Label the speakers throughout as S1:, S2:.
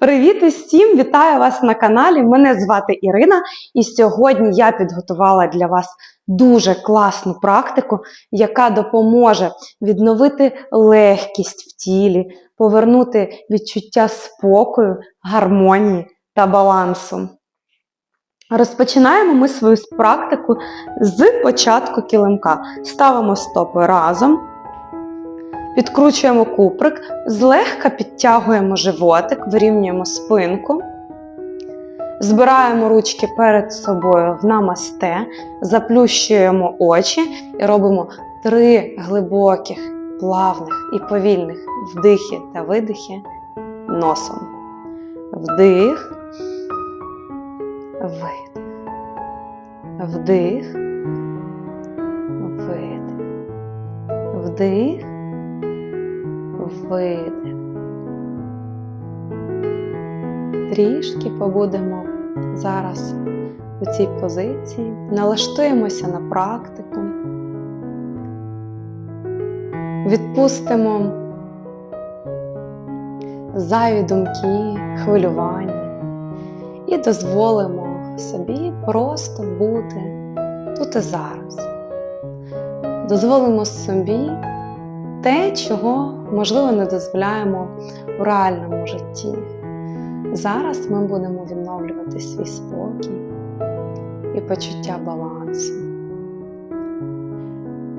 S1: Привіт усім! Вітаю вас на каналі. Мене звати Ірина, і сьогодні я підготувала для вас дуже класну практику, яка допоможе відновити легкість в тілі, повернути відчуття спокою, гармонії та балансу. Розпочинаємо ми свою практику з початку килимка. Ставимо стопи разом. Підкручуємо куприк, злегка підтягуємо животик, вирівнюємо спинку. Збираємо ручки перед собою в намасте, заплющуємо очі і робимо три глибоких, плавних і повільних вдихи та видихи носом. Вдих, видих. Вдих, видих. Вдих видих. Трішки побудемо зараз у цій позиції, налаштуємося на практику, відпустимо зайві думки, хвилювання і дозволимо собі просто бути тут і зараз. Дозволимо собі те, чого, можливо, не дозволяємо у реальному житті. Зараз ми будемо відновлювати свій спокій і почуття балансу.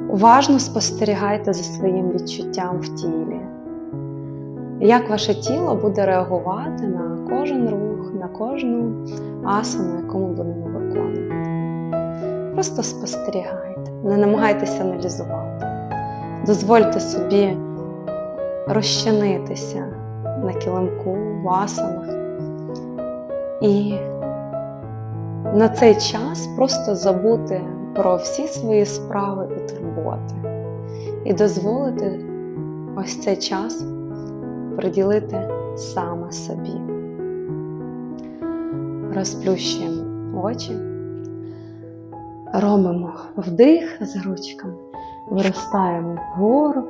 S1: Уважно спостерігайте за своїм відчуттям в тілі, як ваше тіло буде реагувати на кожен рух, на кожну асану, яку ми будемо виконувати. Просто спостерігайте, не намагайтеся аналізувати. Дозвольте собі розчинитися на килимку, в асанах. І на цей час просто забути про всі свої справи і турботи. І дозволити ось цей час приділити саме собі. Розплющуємо очі, робимо вдих з ручками виростаємо вгору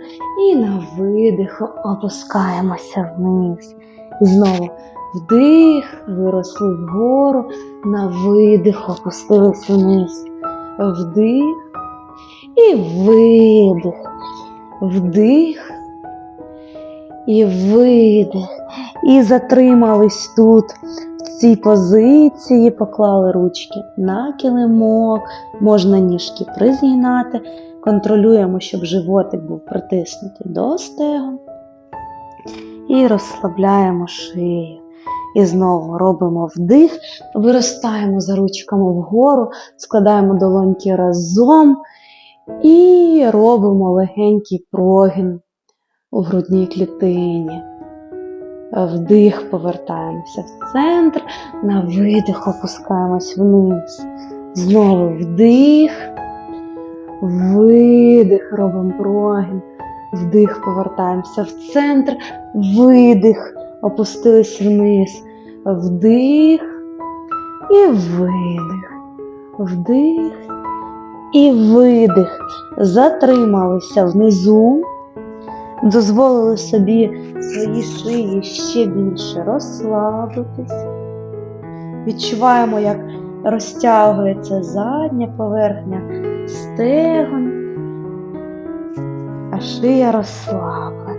S1: і на видиху опускаємося вниз. Знову вдих, виросли вгору, на видих опустились вниз. Вдих і видих. Вдих і видих. І затримались тут. В цій позиції поклали ручки на килимок, можна ніжки призігнати. Контролюємо, щоб животик був притиснутий до стегон. І розслабляємо шию. І знову робимо вдих, виростаємо за ручками вгору, складаємо долоньки разом і робимо легенький прогін у грудній клітині. Вдих, повертаємося в центр, на видих опускаємось вниз. Знову вдих. Видих, робимо прогін. Вдих, повертаємося в центр, видих, опустились вниз. Вдих і видих. Вдих і видих. Затрималися внизу. Дозволили собі свої шиї ще більше розслабитись. Відчуваємо, як розтягується задня поверхня стегон, а шия розслаблена.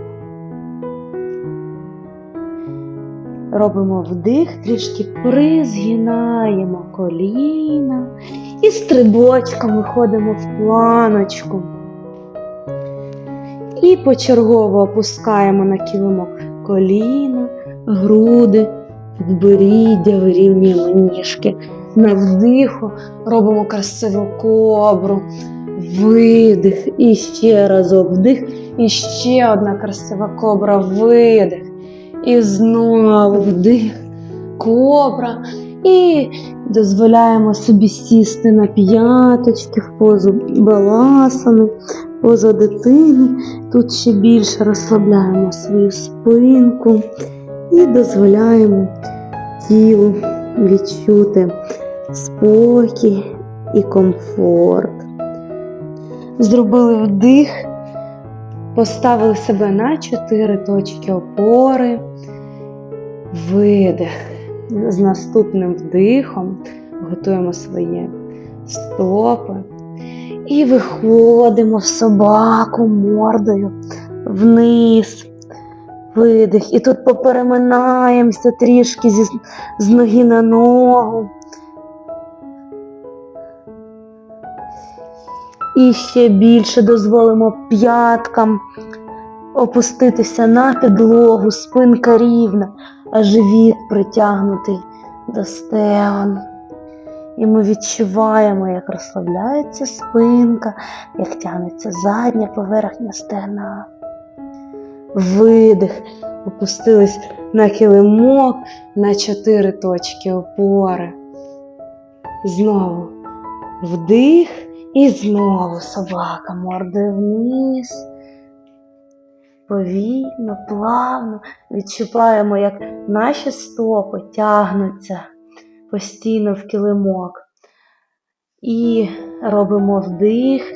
S1: Робимо вдих, трішки призгинаємо коліна і стрибочком виходимо в планочку. І почергово опускаємо на килимок коліна, груди, підборіддя, вирівнюємо ніжки. На вдиху робимо красиву кобру, видих, і ще разок вдих, і ще одна красива кобра, видих. І знову вдих, кобра. І дозволяємо собі сісти на п'яточки в позу баласани, поза дитини. Тут ще більше розслабляємо свою спинку і дозволяємо тілу відчути спокій і комфорт. Зробили вдих, поставили себе на чотири точки опори. Видих. З наступним вдихом готуємо свої стопи. І виходимо в собаку мордою вниз. Видих. І тут попереминаємося трішки зі, з ноги на ногу. І ще більше дозволимо п'яткам опуститися на підлогу, спинка рівна, а живіт притягнутий до стегон. І ми відчуваємо, як розслабляється спинка, як тягнеться задня поверхня стегна. Видих. Опустились на килимок на чотири точки опори. Знову вдих і знову собака мордою вниз. Повільно, плавно відчуваємо, як наші стопи тягнуться постійно в килимок. І робимо вдих.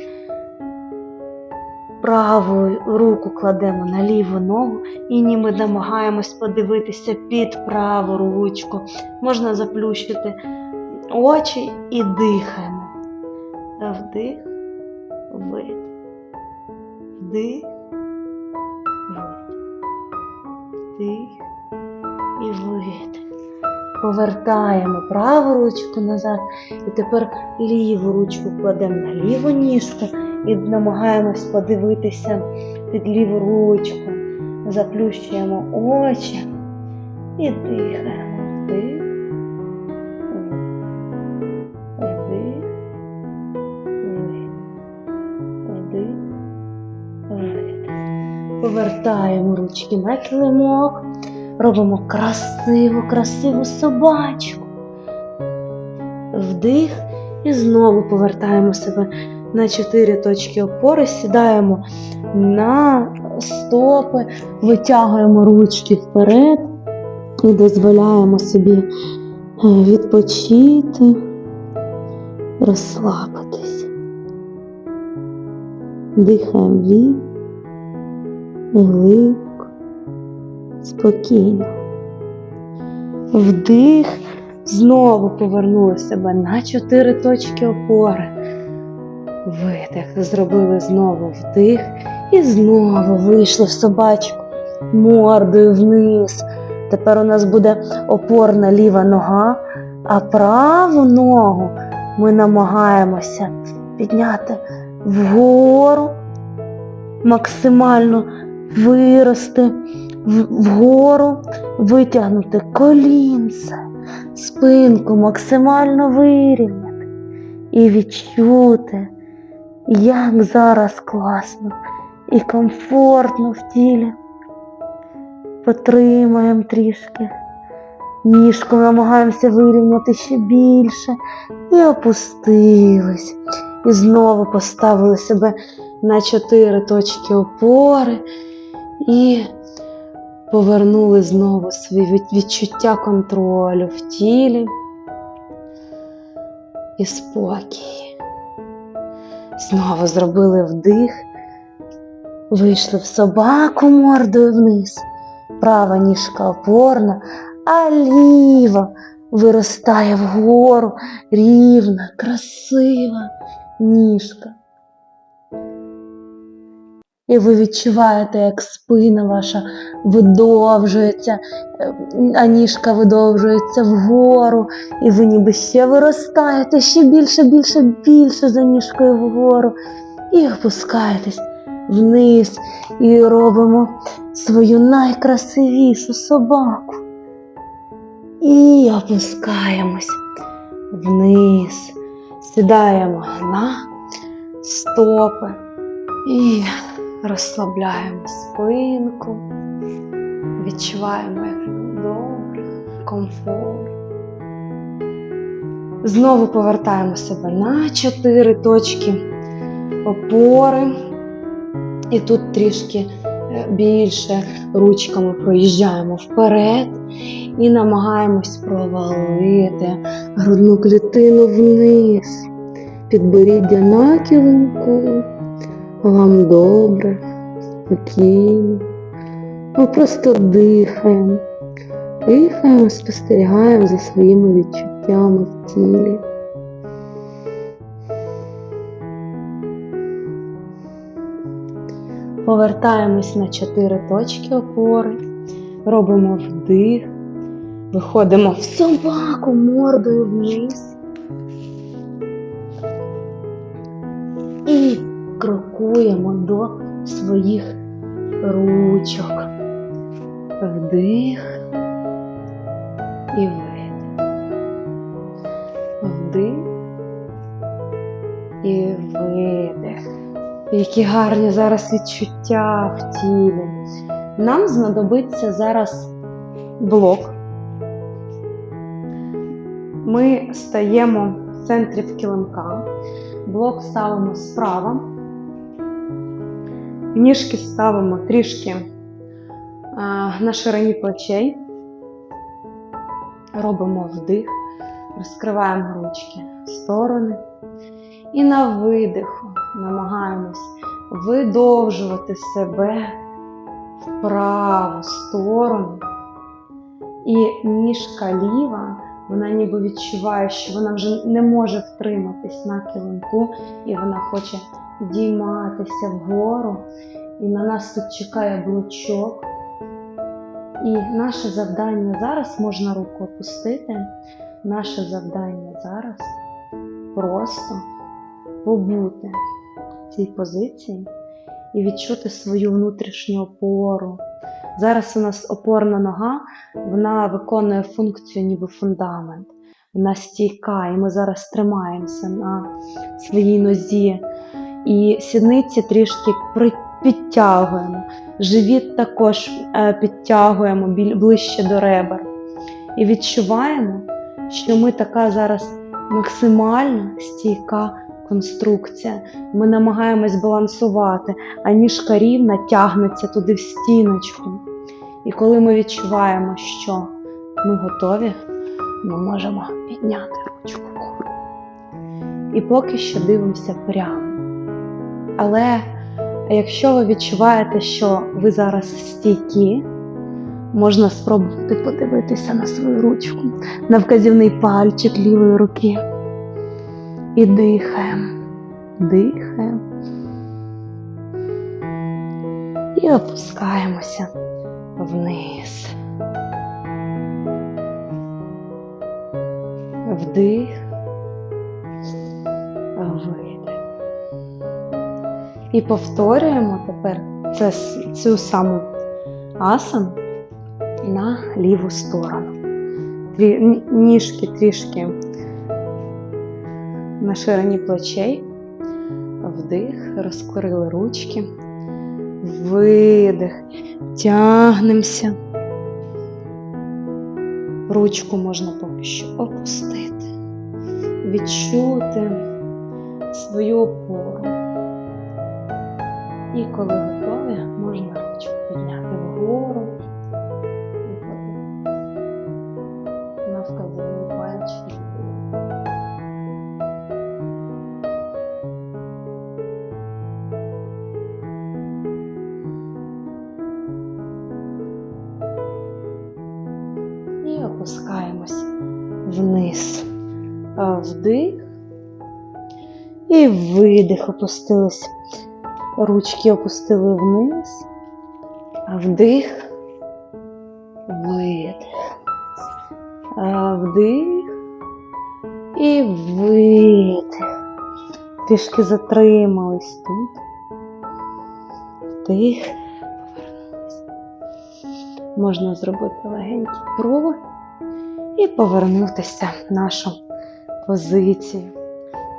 S1: Праву руку кладемо на ліву ногу і ніби намагаємось подивитися під праву ручку. Можна заплющити очі і дихаємо. Вдих, видих. Вдих. Вдих і видих. Повертаємо праву ручку назад і тепер ліву ручку кладемо на ліву ніжку і намагаємось подивитися під ліву ручку. Заплющуємо очі і дихаємо. Вдих, Повертаємо ручки на килимок. Робимо красиву, красиву собачку. Вдих і знову повертаємо себе на чотири точки опори, сідаємо на стопи, витягуємо ручки вперед і дозволяємо собі е, відпочити, розслабитися. Дихаємо від, глибко, спокійно. Вдих, знову повернули себе на чотири точки опори. Видих, зробили знову вдих і знову вийшли в собачку мордою вниз. Тепер у нас буде опорна ліва нога, а праву ногу ми намагаємося підняти вгору, максимально вирости вгору, витягнути колінце, спинку максимально вирівняти і відчути, як зараз класно і комфортно в тілі. Потримаємо трішки. Ніжку намагаємося вирівняти ще більше і опустились. І знову поставили себе на чотири точки опори і повернули знову свої відчуття контролю в тілі і спокій. Знову зробили вдих, вийшли в собаку мордою вниз. Права ніжка опорна, а ліва виростає вгору рівна, красива ніжка. І ви відчуваєте, як спина ваша видовжується, а ніжка видовжується вгору, і ви ніби ще виростаєте ще більше, більше, більше за ніжкою вгору. І опускаєтесь вниз і робимо свою найкрасивішу собаку. І опускаємось вниз, сідаємо на стопи і розслабляємо спинку, відчуваємо, як добре, комфорт. Знову повертаємо себе на чотири точки опори. І тут трішки е, більше ручками проїжджаємо вперед і намагаємось провалити грудну клітину вниз. Підборіддя на килимку. Вам добре, спокійно. Ми просто дихаємо, Дихаємо, спостерігаємо за своїми відчуттями в тілі. Повертаємось на чотири точки опори, робимо вдих, виходимо в собаку мордою вниз. Крокуємо до своїх ручок. Вдих і видих. Вдих і видих. Які гарні зараз відчуття в тілі. Нам знадобиться зараз блок. Ми стаємо в центрі в килимка. Блок ставимо справа. Ніжки ставимо трішки на ширині плечей. Робимо вдих, розкриваємо ручки в сторони. І на видиху намагаємось видовжувати себе в праву сторону. І ніжка ліва, вона ніби відчуває, що вона вже не може втриматись на килимку, і вона хоче дійматися вгору. І на нас тут чекає блочок. І наше завдання зараз можна руку опустити. Наше завдання зараз просто побути в цій позиції і відчути свою внутрішню опору. Зараз у нас опорна нога, вона виконує функцію ніби фундамент. Вона стійка, і ми зараз тримаємося на своїй нозі. І сідниці трішки підтягуємо. Живіт також е, підтягуємо ближче до ребер. І відчуваємо, що ми така зараз максимально стійка конструкція. Ми намагаємось балансувати, а ніжка рівна тягнеться туди в стіночку. І коли ми відчуваємо, що ми готові, ми можемо підняти ручку. І поки що дивимося прямо. Але якщо ви відчуваєте, що ви зараз стійкі, можна спробувати подивитися на свою ручку, на вказівний пальчик лівої руки. І дихаємо, дихаємо. І опускаємося вниз. Вдих, видих. І повторюємо тепер це, цю саму асану на ліву сторону. Трі, ніжки трішки на ширині плечей. Вдих, розкрили ручки. Видих. Тягнемося. Ручку можна поки що опустити. Відчути свою опору. І коли готові, можна ручку підняти вгору. І подивитися на вказівний пальчик. І опускаємось вниз. Вдих. І видих опустились. Ручки опустили вниз. А вдих. Видих. Вдих. І видих. Трішки затримались тут. Вдих. Можна зробити легенький круг і повернутися в нашу позицію.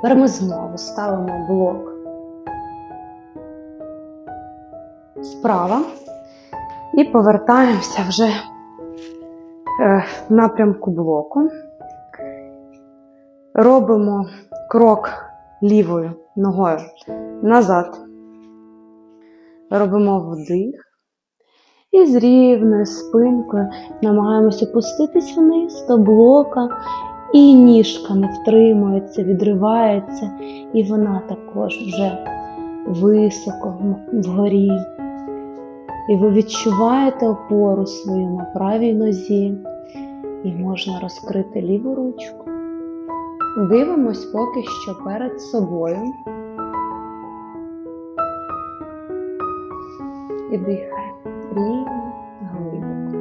S1: Ми знову ставимо блок справа і повертаємося вже е, в напрямку блоку. Робимо крок лівою ногою назад. Робимо вдих. І з рівною спинкою намагаємося опуститись вниз до блока, і ніжка не втримується, відривається, і вона також вже високо вгорі. І ви відчуваєте опору свою на правій нозі, І можна розкрити ліву ручку. Дивимось поки що перед собою. І дихаємо рівно, глибоко.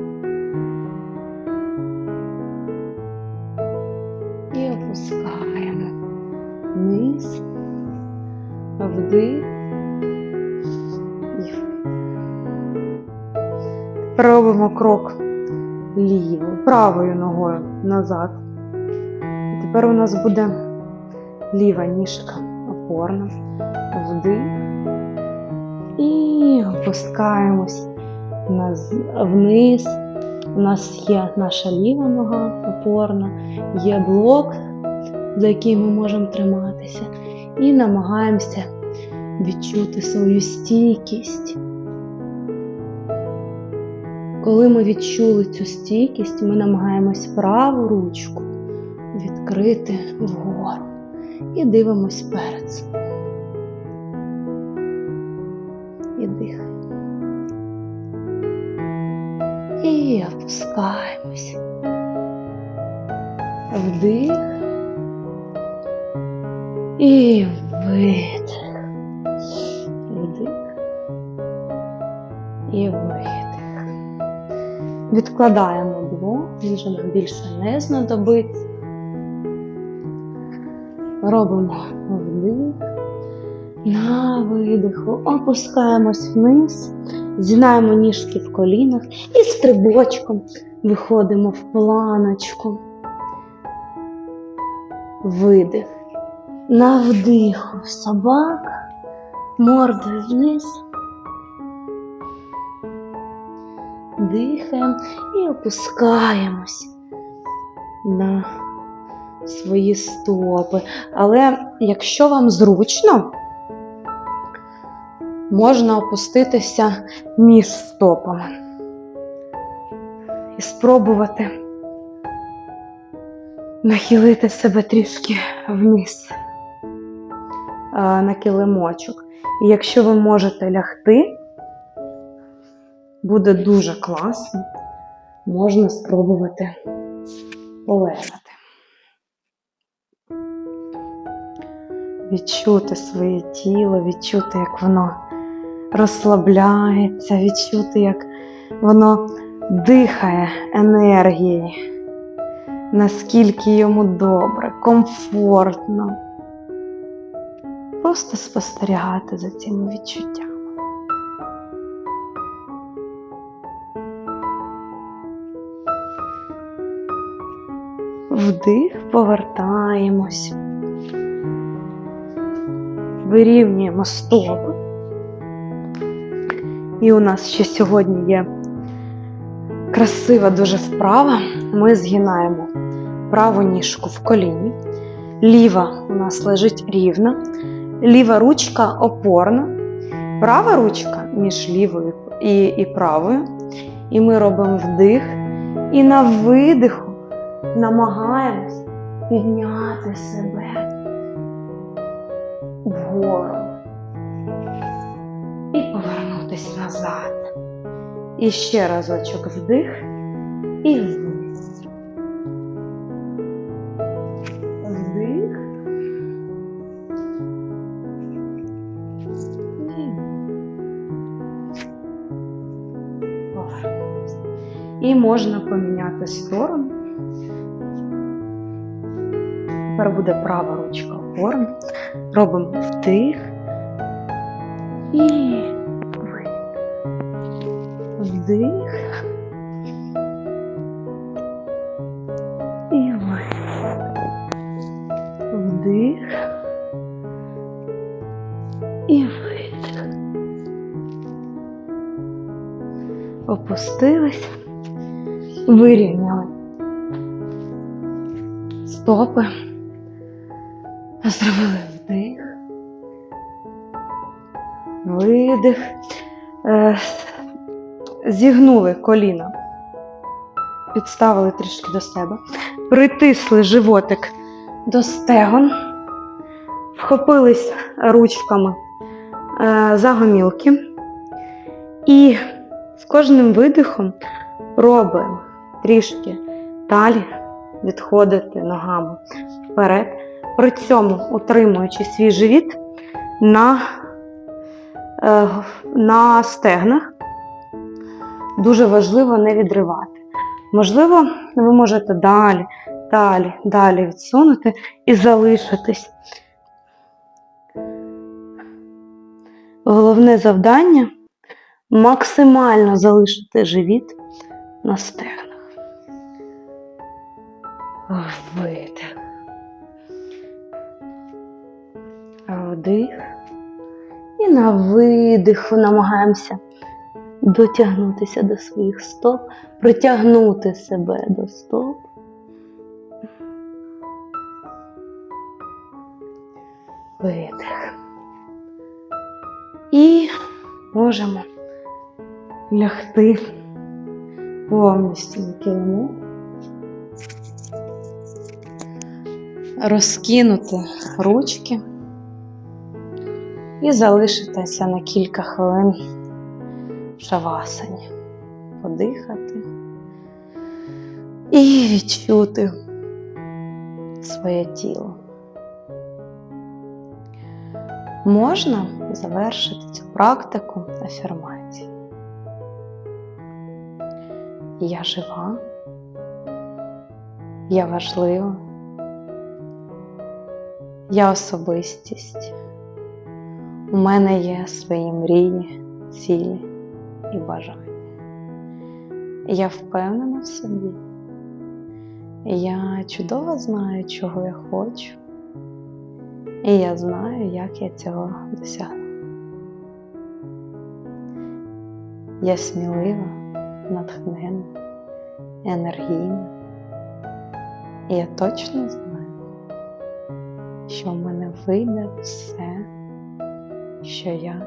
S1: І опускаємо вниз, вдих Робимо крок лівою, правою ногою назад. І тепер у нас буде ліва ніжка опорна, вдих. І опускаємось вниз. У нас є наша ліва нога опорна, є блок, за який ми можемо триматися, і намагаємося відчути свою стійкість. Коли ми відчули цю стійкість, ми намагаємось праву ручку відкрити вгору і дивимось перед собою. І дихаємо. І опускаємось. Вдих. І видих. Відкладаємо блок, він вже нам більше не знадобиться. Робимо вдих. На видиху опускаємось вниз, згинаємо ніжки в колінах і стрибочком виходимо в планочку. Видих. На вдиху собака, мордою вниз. Дихаємо і опускаємось на свої стопи. Але якщо вам зручно, можна опуститися між стопами і спробувати нахилити себе трішки вниз на килимочок. І якщо ви можете лягти, буде дуже класно, можна спробувати полежати. Відчути своє тіло, відчути, як воно розслабляється, відчути, як воно дихає енергією, наскільки йому добре, комфортно. Просто спостерігати за цими відчуттями. Вдих, повертаємось. Вирівнюємо стопи. І у нас ще сьогодні є красива дуже вправа. Ми згинаємо праву ніжку в коліні. Ліва у нас лежить рівно. Ліва ручка опорна. Права ручка між лівою і, і правою. І ми робимо вдих. І на видиху намагаємось підняти себе вгору і повернутися назад. І ще разочок вдих і вниз. Вдих. І. Можна поміняти сторону. Тепер буде права ручка опорна. Робимо вдих і. Вдих. І видих. Вдих. І видих. Опустились. Вирівняли стопи. Зробили вдих. Видих. Е, Зігнули коліна. Підставили трішки до себе. Притисли животик до стегон. Вхопились ручками е, за гомілки. І з кожним видихом робимо трішки Далі відходити ногами вперед, при цьому утримуючи свій живіт на, е, на стегнах. Дуже важливо не відривати. Можливо, ви можете далі, далі, далі відсунути і залишитись. Головне завдання максимально залишити живіт на стегнах. Видих. Вдих. І на видиху намагаємося дотягнутися до своїх стоп, притягнути себе до стоп. Видих. І можемо лягти повністю на килимок. Розкинути ручки і залишитися на кілька хвилин в шавасані. Подихати і відчути своє тіло. Можна завершити цю практику афірмації. Я жива, я важлива, я особистість. У мене є свої мрії, цілі і бажання. Я впевнена в собі. Я чудово знаю, чого я хочу. І я знаю, як я цього досягну. Я смілива, натхненна, енергійна. І я точно знаю, що в мене вийде все, що я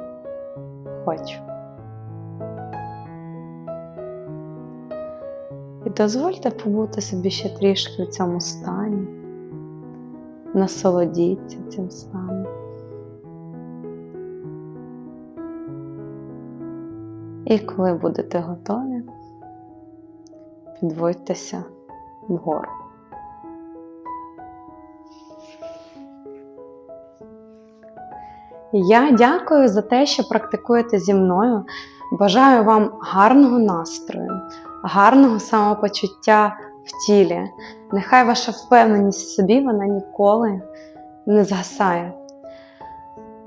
S1: хочу. І дозвольте побути собі ще трішки в цьому стані, насолодіться цим станом. І коли будете готові, підводьтеся вгору. Я дякую за те, що практикуєте зі мною. Бажаю вам гарного настрою, гарного самопочуття в тілі. Нехай ваша впевненість в собі вона ніколи не згасає.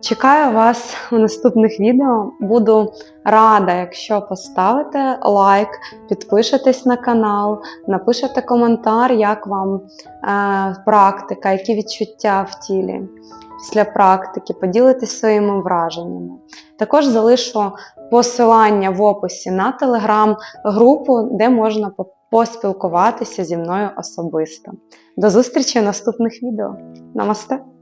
S1: Чекаю вас у наступних відео. Буду рада, якщо поставите лайк, підпишетесь на канал, напишете коментар, як вам е, практика, які відчуття в тілі після практики, поділитись своїми враженнями. Також залишу посилання в описі на телеграм-групу, де можна поспілкуватися зі мною особисто. До зустрічі в наступних відео. Намасте!